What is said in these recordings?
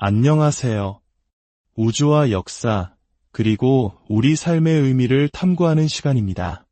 안녕하세요. 우주와 역사, 그리고 우리 삶의 의미를 탐구하는 시간입니다.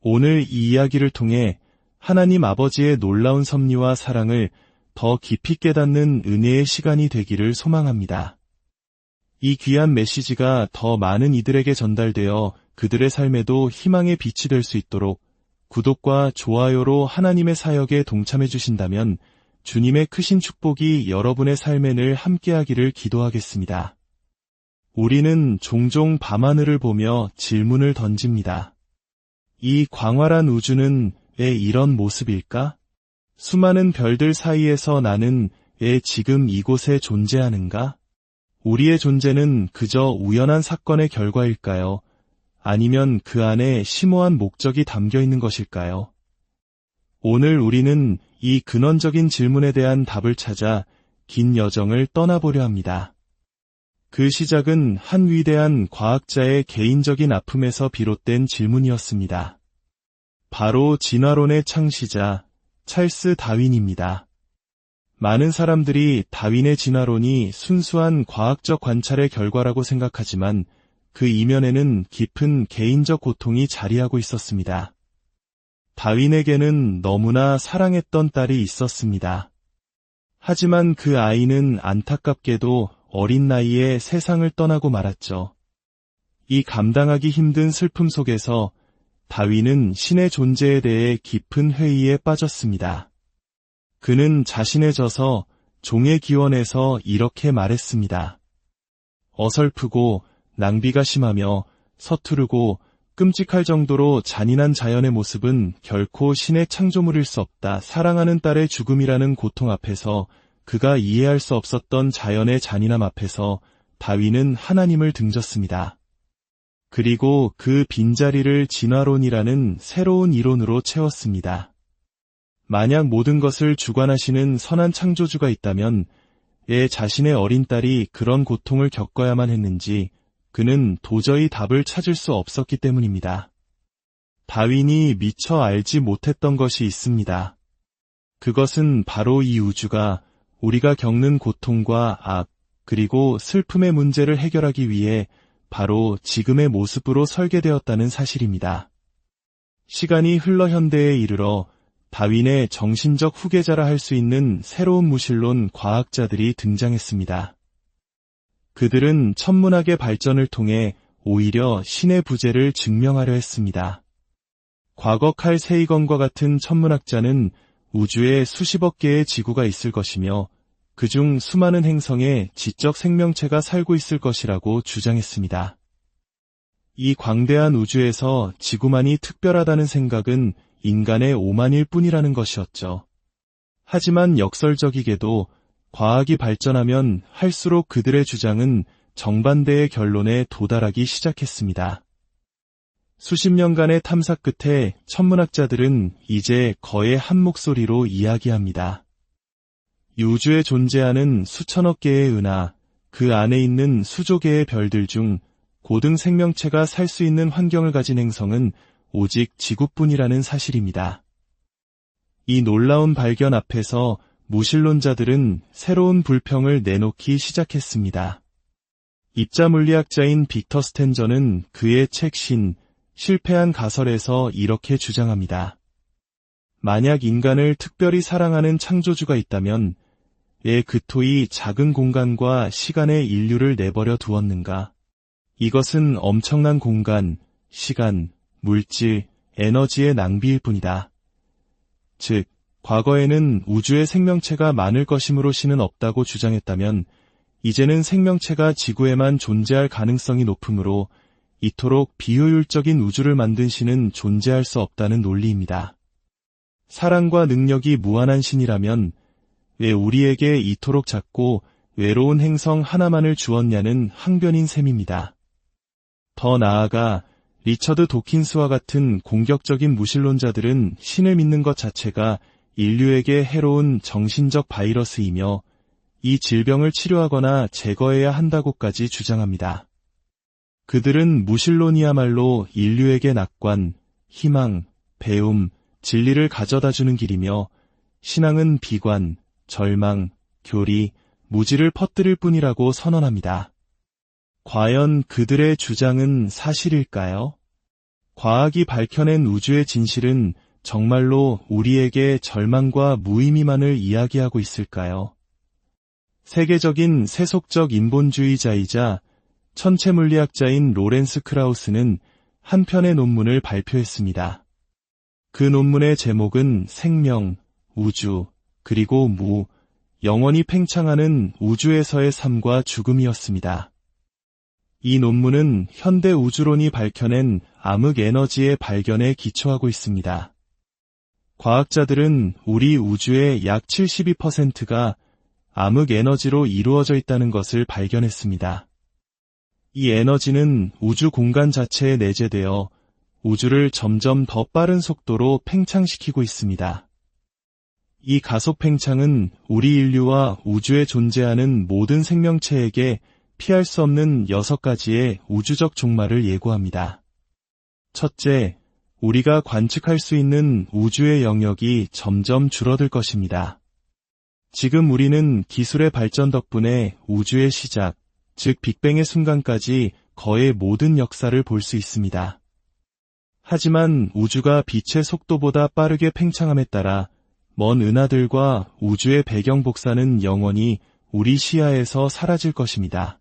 오늘 이 이야기를 통해 하나님 아버지의 놀라운 섭리와 사랑을 더 깊이 깨닫는 은혜의 시간이 되기를 소망합니다. 이 귀한 메시지가 더 많은 이들에게 전달되어 그들의 삶에도 희망의 빛이 될 수 있도록 구독과 좋아요로 하나님의 사역에 동참해 주신다면 주님의 크신 축복이 여러분의 삶에 늘 함께하기를 기도하겠습니다. 우리는 종종 밤하늘을 보며 질문을 던집니다. 이 광활한 우주는 왜 이런 모습일까? 수많은 별들 사이에서 나는 왜 지금 이곳에 존재하는가? 우리의 존재는 그저 우연한 사건의 결과일까요? 아니면 그 안에 심오한 목적이 담겨 있는 것일까요? 오늘 우리는 이 근원적인 질문에 대한 답을 찾아 긴 여정을 떠나보려 합니다. 그 시작은 한 위대한 과학자의 개인적인 아픔에서 비롯된 질문이었습니다. 바로 진화론의 창시자 찰스 다윈입니다. 많은 사람들이 다윈의 진화론이 순수한 과학적 관찰의 결과라고 생각하지만 그 이면에는 깊은 개인적 고통이 자리하고 있었습니다. 다윈에게는 너무나 사랑했던 딸이 있었습니다. 하지만 그 아이는 안타깝게도 어린 나이에 세상을 떠나고 말았죠. 이 감당하기 힘든 슬픔 속에서 다윈은 신의 존재에 대해 깊은 회의에 빠졌습니다. 그는 자신의 져서 종의 기원에서 이렇게 말했습니다. 어설프고 낭비가 심하며 서투르고 끔찍할 정도로 잔인한 자연의 모습은 결코 신의 창조물일 수 없다. 사랑하는 딸의 죽음이라는 고통 앞에서 그가 이해할 수 없었던 자연의 잔인함 앞에서 다윈은 하나님을 등졌습니다. 그리고 그 빈자리를 진화론이라는 새로운 이론으로 채웠습니다. 만약 모든 것을 주관하시는 선한 창조주가 있다면 애 자신의 어린 딸이 그런 고통을 겪어야만 했는지 그는 도저히 답을 찾을 수 없었기 때문입니다. 다윈이 미처 알지 못했던 것이 있습니다. 그것은 바로 이 우주가 우리가 겪는 고통과 악, 그리고 슬픔의 문제를 해결하기 위해 바로 지금의 모습으로 설계되었다는 사실입니다. 시간이 흘러 현대에 이르러 다윈의 정신적 후계자라 할 수 있는 새로운 무신론 과학자들이 등장했습니다. 그들은 천문학의 발전을 통해 오히려 신의 부재를 증명하려 했습니다. 과거 칼 세이건과 같은 천문학자는 우주에 수십억 개의 지구가 있을 것이며 그중 수많은 행성에 지적 생명체가 살고 있을 것이라고 주장했습니다. 이 광대한 우주에서 지구만이 특별하다는 생각은 인간의 오만일 뿐이라는 것이었죠. 하지만 역설적이게도 과학이 발전하면 할수록 그들의 주장은 정반대의 결론에 도달하기 시작했습니다. 수십 년간의 탐사 끝에 천문학자들은 이제 거의 한 목소리로 이야기합니다. 우주에 존재하는 수천억 개의 은하, 그 안에 있는 수조 개의 별들 중 고등 생명체가 살 수 있는 환경을 가진 행성은 오직 지구뿐이라는 사실입니다. 이 놀라운 발견 앞에서 무신론자들은 새로운 불평을 내놓기 시작했습니다. 입자 물리학자인 빅터 스탠저는 그의 책 신, 실패한 가설에서 이렇게 주장합니다. 만약 인간을 특별히 사랑하는 창조주가 있다면 왜 그토이 작은 공간과 시간의 인류를 내버려 두었는가? 이것은 엄청난 공간, 시간, 물질, 에너지의 낭비일 뿐이다. 즉, 과거에는 우주의 생명체가 많을 것이므로 신은 없다고 주장했다면 이제는 생명체가 지구에만 존재할 가능성이 높으므로 이토록 비효율적인 우주를 만든 신은 존재할 수 없다는 논리입니다. 사랑과 능력이 무한한 신이라면 왜 우리에게 이토록 작고 외로운 행성 하나만을 주었냐는 항변인 셈입니다. 더 나아가 리처드 도킨스와 같은 공격적인 무신론자들은 신을 믿는 것 자체가 인류에게 해로운 정신적 바이러스이며 이 질병을 치료하거나 제거해야 한다고까지 주장합니다. 그들은 무신론이야말로 인류에게 낙관, 희망, 배움, 진리를 가져다 주는 길이며 신앙은 비관, 절망, 교리, 무지를 퍼뜨릴 뿐이라고 선언합니다. 과연 그들의 주장은 사실일까요? 과학이 밝혀낸 우주의 진실은 정말로 우리에게 절망과 무의미만을 이야기하고 있을까요? 세계적인 세속적 인본주의자이자 천체물리학자인 로렌스 크라우스는 한 편의 논문을 발표했습니다. 그 논문의 제목은 생명, 우주, 그리고 무, 영원히 팽창하는 우주에서의 삶과 죽음이었습니다. 이 논문은 현대 우주론이 밝혀낸 암흑 에너지의 발견에 기초하고 있습니다. 과학자들은 우리 우주의 약 72%가 암흑 에너지로 이루어져 있다는 것을 발견했습니다. 이 에너지는 우주 공간 자체에 내재되어 우주를 점점 더 빠른 속도로 팽창시키고 있습니다. 이 가속 팽창은 우리 인류와 우주에 존재하는 모든 생명체에게 피할 수 없는 여섯 가지의 우주적 종말을 예고합니다. 첫째, 우리가 관측할 수 있는 우주의 영역이 점점 줄어들 것입니다. 지금 우리는 기술의 발전 덕분에 우주의 시작, 즉 빅뱅의 순간까지 거의 모든 역사를 볼 수 있습니다. 하지만 우주가 빛의 속도보다 빠르게 팽창함에 따라 먼 은하들과 우주의 배경 복사는 영원히 우리 시야에서 사라질 것입니다.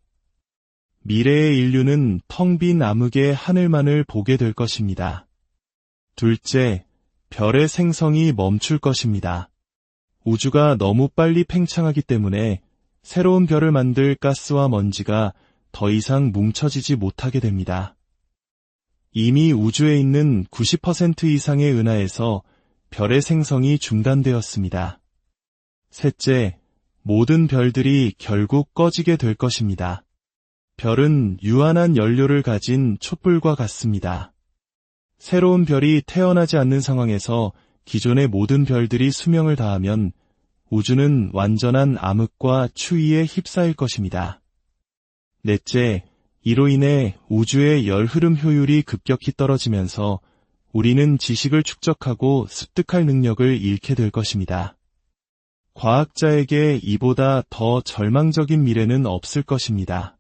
미래의 인류는 텅 빈 암흑의 하늘만을 보게 될 것입니다. 둘째, 별의 생성이 멈출 것입니다. 우주가 너무 빨리 팽창하기 때문에 새로운 별을 만들 가스와 먼지가 더 이상 뭉쳐지지 못하게 됩니다. 이미 우주에 있는 90% 이상의 은하에서 별의 생성이 중단되었습니다. 셋째, 모든 별들이 결국 꺼지게 될 것입니다. 별은 유한한 연료를 가진 촛불과 같습니다. 새로운 별이 태어나지 않는 상황에서 기존의 모든 별들이 수명을 다하면 우주는 완전한 암흑과 추위에 휩싸일 것입니다. 넷째, 이로 인해 우주의 열 흐름 효율이 급격히 떨어지면서 우리는 지식을 축적하고 습득할 능력을 잃게 될 것입니다. 과학자에게 이보다 더 절망적인 미래는 없을 것입니다.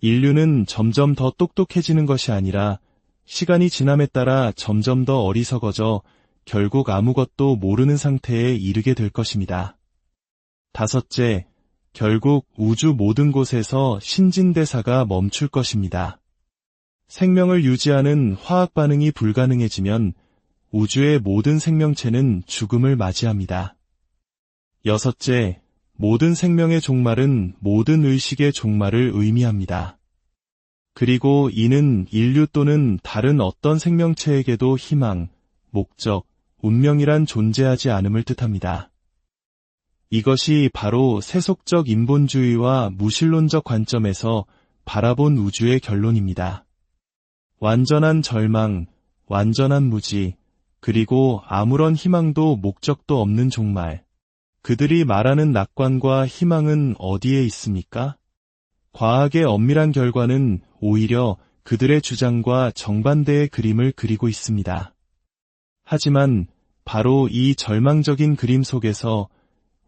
인류는 점점 더 똑똑해지는 것이 아니라 시간이 지남에 따라 점점 더 어리석어져 결국 아무것도 모르는 상태에 이르게 될 것입니다. 다섯째, 결국 우주 모든 곳에서 신진대사가 멈출 것입니다. 생명을 유지하는 화학 반응이 불가능해지면 우주의 모든 생명체는 죽음을 맞이합니다. 여섯째, 모든 생명의 종말은 모든 의식의 종말을 의미합니다. 그리고 이는 인류 또는 다른 어떤 생명체에게도 희망, 목적, 운명이란 존재하지 않음을 뜻합니다. 이것이 바로 세속적 인본주의와 무신론적 관점에서 바라본 우주의 결론입니다. 완전한 절망, 완전한 무지, 그리고 아무런 희망도 목적도 없는 종말. 그들이 말하는 낙관과 희망은 어디에 있습니까? 과학의 엄밀한 결과는 오히려 그들의 주장과 정반대의 그림을 그리고 있습니다. 하지만 바로 이 절망적인 그림 속에서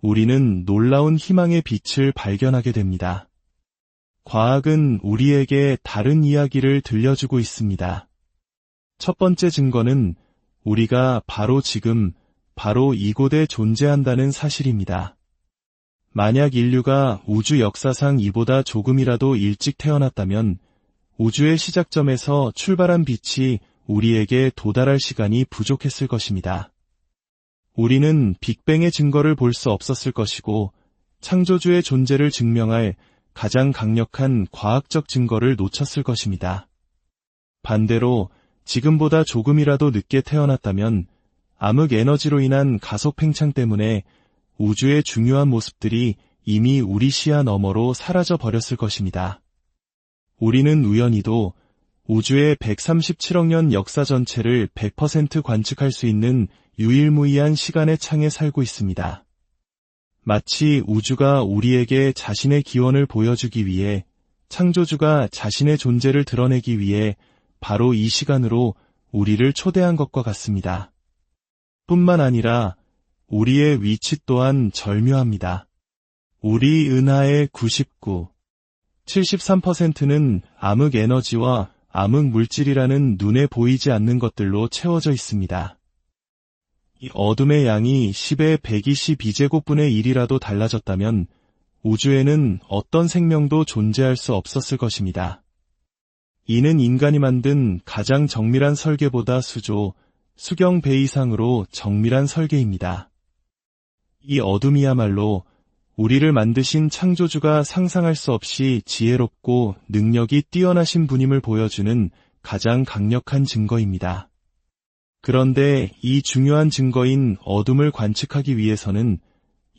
우리는 놀라운 희망의 빛을 발견하게 됩니다. 과학은 우리에게 다른 이야기를 들려주고 있습니다. 첫 번째 증거는 우리가 바로 지금, 바로 이곳에 존재한다는 사실입니다. 만약 인류가 우주 역사상 이보다 조금이라도 일찍 태어났다면 우주의 시작점에서 출발한 빛이 우리에게 도달할 시간이 부족했을 것입니다. 우리는 빅뱅의 증거를 볼 수 없었을 것이고 창조주의 존재를 증명할 가장 강력한 과학적 증거를 놓쳤을 것입니다. 반대로 지금보다 조금이라도 늦게 태어났다면 암흑 에너지로 인한 가속 팽창 때문에 우주의 중요한 모습들이 이미 우리 시야 너머로 사라져 버렸을 것입니다. 우리는 우연히도 우주의 137억 년 역사 전체를 100% 관측할 수 있는 유일무이한 시간의 창에 살고 있습니다. 마치 우주가 우리에게 자신의 기원을 보여주기 위해 창조주가 자신의 존재를 드러내기 위해 바로 이 시간으로 우리를 초대한 것과 같습니다. 뿐만 아니라 우리의 위치 또한 절묘합니다. 우리 은하의 99, 73%는 암흑 에너지와 암흑 물질이라는 눈에 보이지 않는 것들로 채워져 있습니다. 이 어둠의 양이 10의 122제곱분의 1이라도 달라졌다면 우주에는 어떤 생명도 존재할 수 없었을 것입니다. 이는 인간이 만든 가장 정밀한 설계보다 수조, 수경 배 이상으로 정밀한 설계입니다. 이 어둠이야말로 우리를 만드신 창조주가 상상할 수 없이 지혜롭고 능력이 뛰어나신 분임을 보여주는 가장 강력한 증거입니다. 그런데 이 중요한 증거인 어둠을 관측하기 위해서는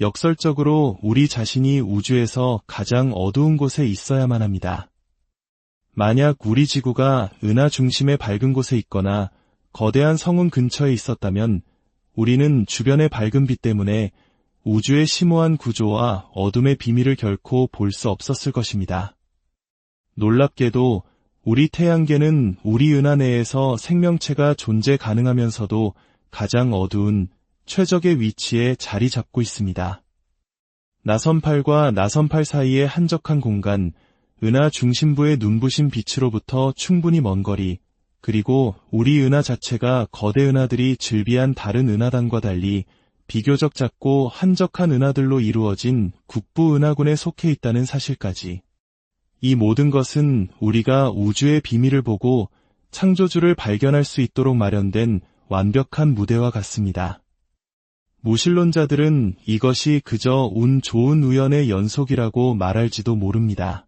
역설적으로 우리 자신이 우주에서 가장 어두운 곳에 있어야만 합니다. 만약 우리 지구가 은하 중심의 밝은 곳에 있거나 거대한 성운 근처에 있었다면 우리는 주변의 밝은 빛 때문에 우주의 심오한 구조와 어둠의 비밀을 결코 볼 수 없었을 것입니다. 놀랍게도 우리 태양계는 우리 은하 내에서 생명체가 존재 가능하면서도 가장 어두운 최적의 위치에 자리 잡고 있습니다. 나선팔과 나선팔 사이의 한적한 공간, 은하 중심부의 눈부신 빛으로부터 충분히 먼 거리, 그리고 우리 은하 자체가 거대 은하들이 즐비한 다른 은하단과 달리 비교적 작고 한적한 은하들로 이루어진 국부 은하군에 속해 있다는 사실까지. 이 모든 것은 우리가 우주의 비밀을 보고 창조주를 발견할 수 있도록 마련된 완벽한 무대와 같습니다. 무신론자들은 이것이 그저 운 좋은 우연의 연속이라고 말할지도 모릅니다.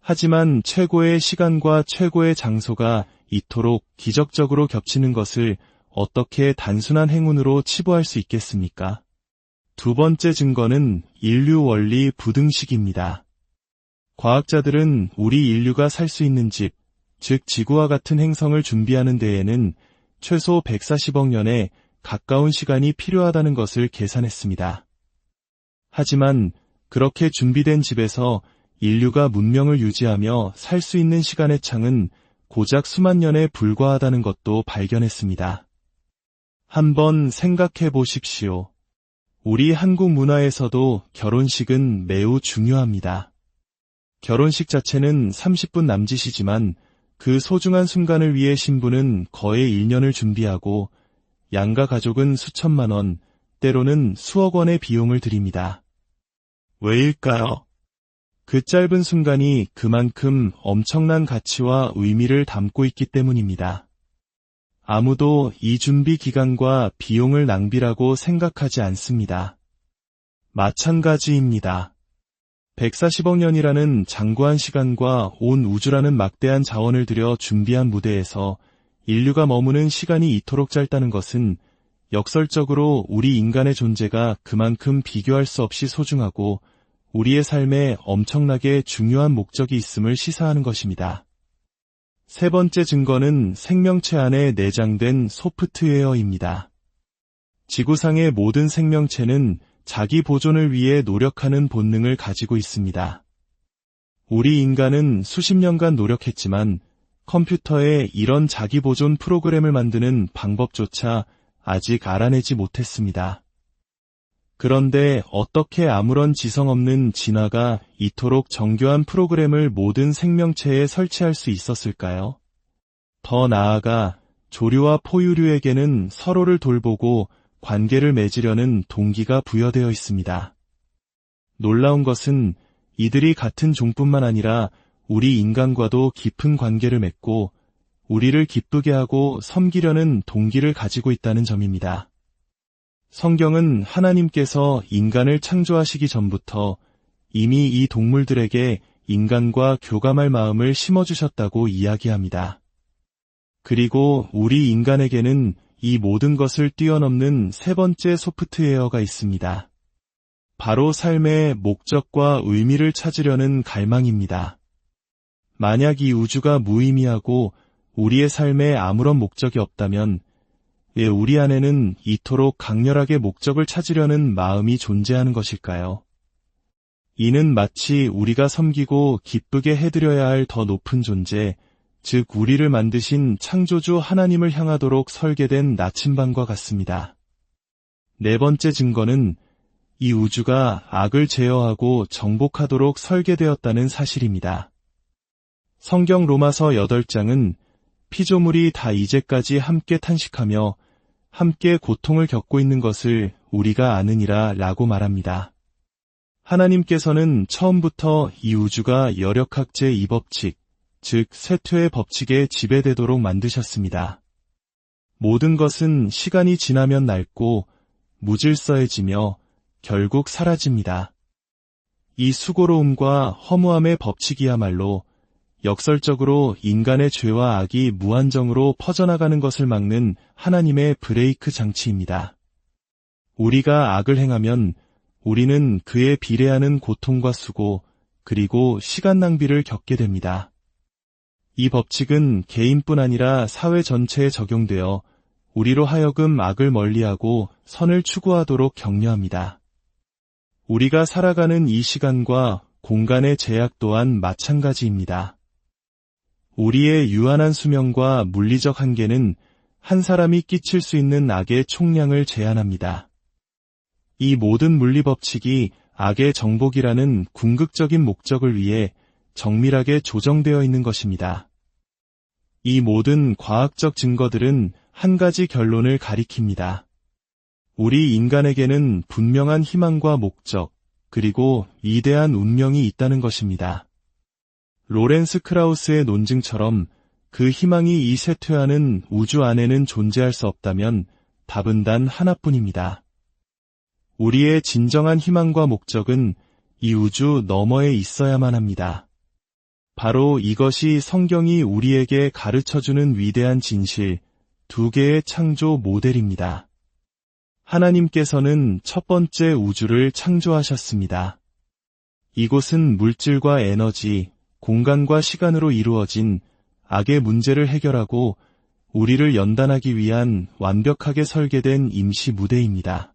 하지만 최고의 시간과 최고의 장소가 이토록 기적적으로 겹치는 것을 어떻게 단순한 행운으로 치부할 수 있겠습니까? 두 번째 증거는 인류 원리 부등식입니다. 과학자들은 우리 인류가 살 수 있는 집, 즉 지구와 같은 행성을 준비하는 데에는 최소 140억 년의 가까운 시간이 필요하다는 것을 계산했습니다. 하지만 그렇게 준비된 집에서 인류가 문명을 유지하며 살 수 있는 시간의 창은 고작 수만 년에 불과하다는 것도 발견했습니다. 한번 생각해 보십시오. 우리 한국 문화에서도 결혼식은 매우 중요합니다. 결혼식 자체는 30분 남짓이지만 그 소중한 순간을 위해 신부는 거의 1년을 준비하고 양가 가족은 수천만 원, 때로는 수억 원의 비용을 들입니다. 왜일까요? 그 짧은 순간이 그만큼 엄청난 가치와 의미를 담고 있기 때문입니다. 아무도 이 준비 기간과 비용을 낭비라고 생각하지 않습니다. 마찬가지입니다. 140억 년이라는 장구한 시간과 온 우주라는 막대한 자원을 들여 준비한 무대에서 인류가 머무는 시간이 이토록 짧다는 것은 역설적으로 우리 인간의 존재가 그만큼 비교할 수 없이 소중하고 우리의 삶에 엄청나게 중요한 목적이 있음을 시사하는 것입니다. 세 번째 증거는 생명체 안에 내장된 소프트웨어입니다. 지구상의 모든 생명체는 자기 보존을 위해 노력하는 본능을 가지고 있습니다. 우리 인간은 수십 년간 노력했지만 컴퓨터에 이런 자기 보존 프로그램을 만드는 방법조차 아직 알아내지 못했습니다. 그런데 어떻게 아무런 지성 없는 진화가 이토록 정교한 프로그램을 모든 생명체에 설치할 수 있었을까요? 더 나아가 조류와 포유류에게는 서로를 돌보고 관계를 맺으려는 동기가 부여되어 있습니다. 놀라운 것은 이들이 같은 종뿐만 아니라 우리 인간과도 깊은 관계를 맺고 우리를 기쁘게 하고 섬기려는 동기를 가지고 있다는 점입니다. 성경은 하나님께서 인간을 창조하시기 전부터 이미 이 동물들에게 인간과 교감할 마음을 심어주셨다고 이야기합니다. 그리고 우리 인간에게는 이 모든 것을 뛰어넘는 세 번째 소프트웨어가 있습니다. 바로 삶의 목적과 의미를 찾으려는 갈망입니다. 만약 이 우주가 무의미하고 우리의 삶에 아무런 목적이 없다면 왜 우리 안에는 이토록 강렬하게 목적을 찾으려는 마음이 존재하는 것일까요? 이는 마치 우리가 섬기고 기쁘게 해드려야 할 더 높은 존재, 즉 우리를 만드신 창조주 하나님을 향하도록 설계된 나침반과 같습니다. 네 번째 증거는 이 우주가 악을 제어하고 정복하도록 설계되었다는 사실입니다. 성경 로마서 8장은 피조물이 다 이제까지 함께 탄식하며 함께 고통을 겪고 있는 것을 우리가 아느니라 라고 말합니다. 하나님께서는 처음부터 이 우주가 열역학 제2법칙, 즉 쇠퇴의 법칙에 지배되도록 만드셨습니다. 모든 것은 시간이 지나면 낡고 무질서해지며 결국 사라집니다. 이 수고로움과 허무함의 법칙이야말로 역설적으로 인간의 죄와 악이 무한정으로 퍼져나가는 것을 막는 하나님의 브레이크 장치입니다. 우리가 악을 행하면 우리는 그에 비례하는 고통과 수고, 그리고 시간 낭비를 겪게 됩니다. 이 법칙은 개인뿐 아니라 사회 전체에 적용되어 우리로 하여금 악을 멀리하고 선을 추구하도록 격려합니다. 우리가 살아가는 이 시간과 공간의 제약 또한 마찬가지입니다. 우리의 유한한 수명과 물리적 한계는 한 사람이 끼칠 수 있는 악의 총량을 제한합니다. 이 모든 물리 법칙이 악의 정복이라는 궁극적인 목적을 위해 정밀하게 조정되어 있는 것입니다. 이 모든 과학적 증거들은 한 가지 결론을 가리킵니다. 우리 인간에게는 분명한 희망과 목적, 그리고 위대한 운명이 있다는 것입니다. 로렌스 크라우스의 논증처럼 그 희망이 이 쇠퇴하는 우주 안에는 존재할 수 없다면 답은 단 하나뿐입니다. 우리의 진정한 희망과 목적은 이 우주 너머에 있어야만 합니다. 바로 이것이 성경이 우리에게 가르쳐주는 위대한 진실, 두 개의 창조 모델입니다. 하나님께서는 첫 번째 우주를 창조하셨습니다. 이곳은 물질과 에너지, 공간과 시간으로 이루어진 악의 문제를 해결하고 우리를 연단하기 위한 완벽하게 설계된 임시 무대입니다.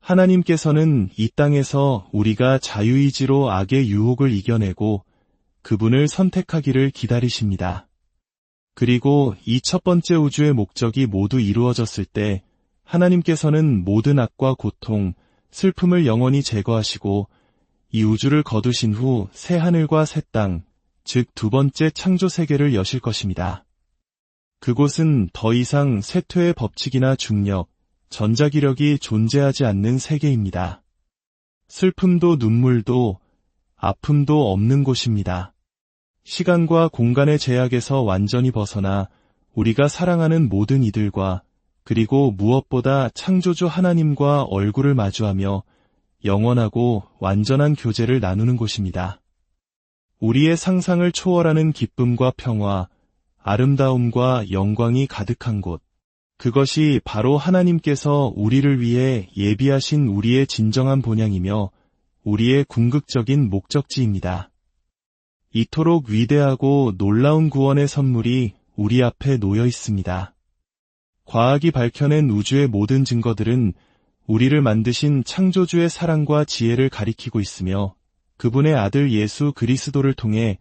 하나님께서는 이 땅에서 우리가 자유의지로 악의 유혹을 이겨내고 그분을 선택하기를 기다리십니다. 그리고 이 첫 번째 우주의 목적이 모두 이루어졌을 때 하나님께서는 모든 악과 고통, 슬픔을 영원히 제거하시고 이 우주를 거두신 후 새 하늘과 새 땅, 즉 두 번째 창조 세계를 여실 것입니다. 그곳은 더 이상 쇠퇴의 법칙이나 중력, 전자기력이 존재하지 않는 세계입니다. 슬픔도 눈물도 아픔도 없는 곳입니다. 시간과 공간의 제약에서 완전히 벗어나 우리가 사랑하는 모든 이들과 그리고 무엇보다 창조주 하나님과 얼굴을 마주하며 영원하고 완전한 교제를 나누는 곳입니다. 우리의 상상을 초월하는 기쁨과 평화, 아름다움과 영광이 가득한 곳. 그것이 바로 하나님께서 우리를 위해 예비하신 우리의 진정한 본향이며 우리의 궁극적인 목적지입니다. 이토록 위대하고 놀라운 구원의 선물이 우리 앞에 놓여 있습니다. 과학이 밝혀낸 우주의 모든 증거들은 우리를 만드신 창조주의 사랑과 지혜를 가리키고 있으며 그분의 아들 예수 그리스도를 통해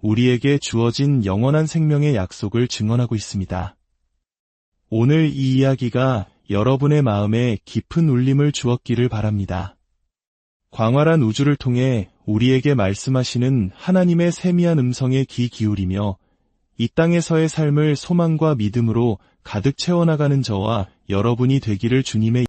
우리에게 주어진 영원한 생명의 약속을 증언하고 있습니다. 오늘 이 이야기가 여러분의 마음에 깊은 울림을 주었기를 바랍니다. 광활한 우주를 통해 우리에게 말씀하시는 하나님의 세미한 음성에 귀 기울이며 이 땅에서의 삶을 소망과 믿음으로 가득 채워나가는 저와 여러분이 되기를 주님의